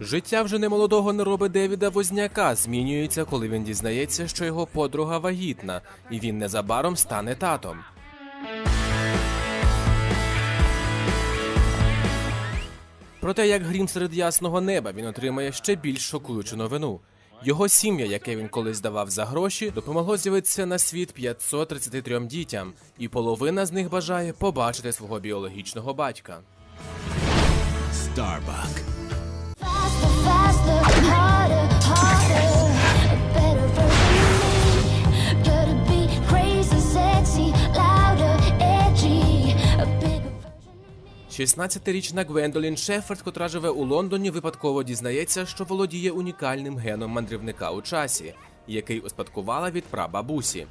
Життя вже немолодого нероби Девіда Возняка змінюється, коли він дізнається, що його подруга вагітна, і він незабаром стане татом. Про те, як грім серед ясного неба він отримає ще більш шокуючу новину. Його сім'я, яке він колись давав за гроші, допомогло з'явитися на світ 533 дітям, і половина з них бажає побачити свого біологічного батька. Starbuck. 16-річна Гвендолін Шеферд, котра живе у Лондоні, випадково дізнається, що володіє унікальним геном мандрівника у часі, який успадкувала від прабабусі.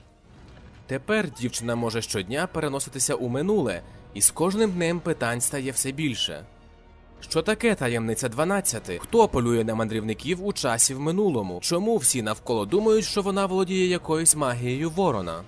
Тепер дівчина може щодня переноситися у минуле, і з кожним днем питань стає все більше. Що таке таємниця 12? Хто полює на мандрівників у часі в минулому? Чому всі навколо думають, що вона володіє якоюсь магією ворона?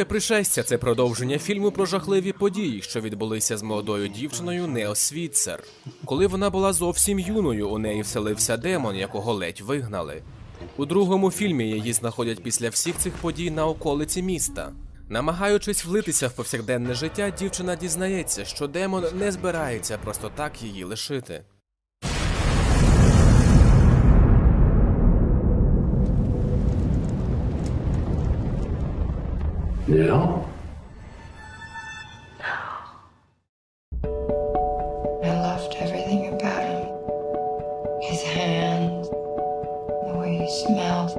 Друге пришестя це продовження фільму про жахливі події, що відбулися з молодою дівчиною Нео Світцер. Коли вона була зовсім юною, у неї вселився демон, якого ледь вигнали. У другому фільмі її знаходять після всіх цих подій на околиці міста. Намагаючись влитися в повсякденне життя, дівчина дізнається, що демон не збирається просто так її лишити. No? I loved everything about him. His hands, the way he smelled.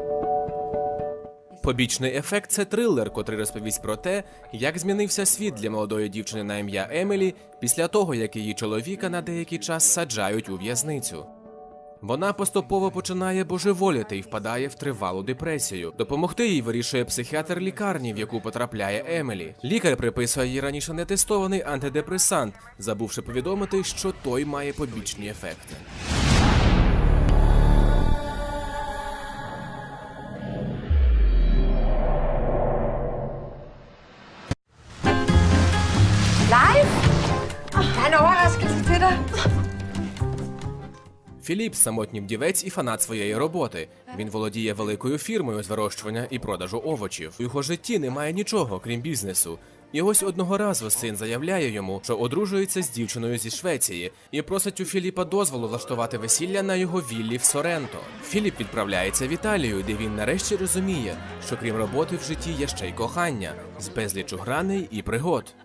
Побічний ефект це трилер, котрий розповість про те, як змінився світ для молодої дівчини на ім'я Емілі після того, як її чоловіка на деякий час саджають у в'язницю. Вона поступово починає божеволіти і впадає в тривалу депресію. Допомогти їй вирішує психіатр лікарні, в яку потрапляє Емілі. Лікар приписує їй раніше нетестований антидепресант, забувши повідомити, що той має побічні ефекти. Er en overraskelse dig. Філіп самотній вдівець і фанат своєї роботи. Він володіє великою фірмою з вирощування і продажу овочів. У його житті немає нічого, крім бізнесу. І ось одного разу син заявляє йому, що одружується з дівчиною зі Швеції, і просить у Філіпа дозволу влаштувати весілля на його віллі в Соренто. Філіп відправляється в Італію, де він нарешті розуміє, що крім роботи в житті є ще й кохання з безлічу граней і пригод.